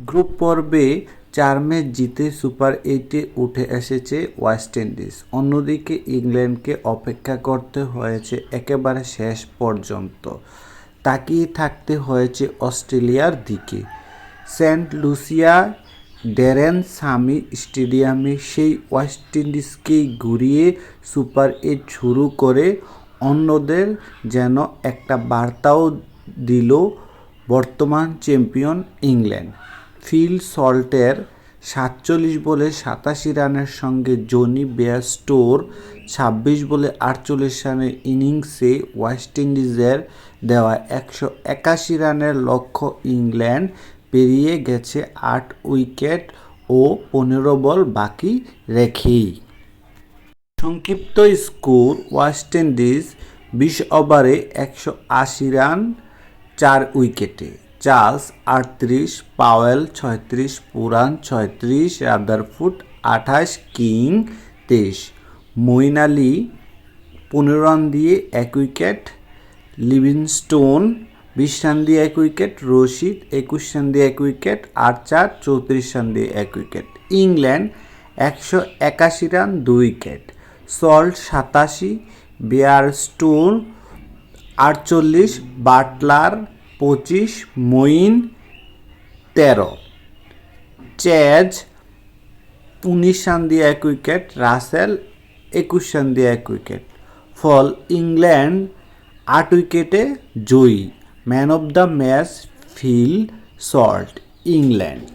Group পর্বে চার match জিতে সুপার এইটে উঠে এসেছে ওয়েস্ট ইন্ডিজ। অন্যদিকে ইংল্যান্ডকে অপেক্ষা করতে হয়েছে একেবারে শেষ পর্যন্ত। তাকিয়ে থাকতে হয়েছে অস্ট্রেলিয়ার দিকে। সেন্ট লুসিয়া ড্যারেন সামি স্টেডিয়ামে সেই ওয়েস্ট ইন্ডিজকেই ঘুরিয়ে সুপার এইট শুরু করে অন্যদের যেন একটা বার্তাও দিল বর্তমান চ্যাম্পিয়ন ইংল্যান্ড। ফিল সল্টের সাতচল্লিশ বলে সাতাশি রানের সঙ্গে জনি বেয়াস্টোর ছাব্বিশ বলে আটচল্লিশ রানের ইনিংসে ওয়েস্ট ইন্ডিজের দেওয়া একশো একাশি রানের লক্ষ্য ইংল্যান্ড পেরিয়ে গেছে আট উইকেট ও পনেরো বল বাকি রেখেই। সংক্ষিপ্ত স্কোর, ওয়েস্ট ইন্ডিজ বিশ ওভারে একশো আশি রান, চার উইকেটে। চার্লস আটত্রিশ, পাওয়েল ছয়ত্রিশ, পুরান ছয়ত্রিশ, রাদারফুট আঠাশ, কিং তেইশ। আলী পনেরো রান দিয়ে এক উইকেট, লিভিংস্টোন বিশ রান দিয়ে এক উইকেট, রশিদ একুশ রান দিয়ে এক উইকেট, আর্চার চৌত্রিশ রান দিয়ে এক উইকেট। ইংল্যান্ড একশো একাশি রান, দুই উইকেট। সল্ট সাতাশি বেয়ার স্টোন আটচল্লিশ বাটলার পঁচিশ মইন তেরো। চ্যাজ, উনিশ রান দিয়ে এক উইকেট, রাসেল, একুশ রান দিয়ে এক উইকেট। ফল, ইংল্যান্ড, আট উইকেটে জয়ী। Man of the match, Phil Salt, England.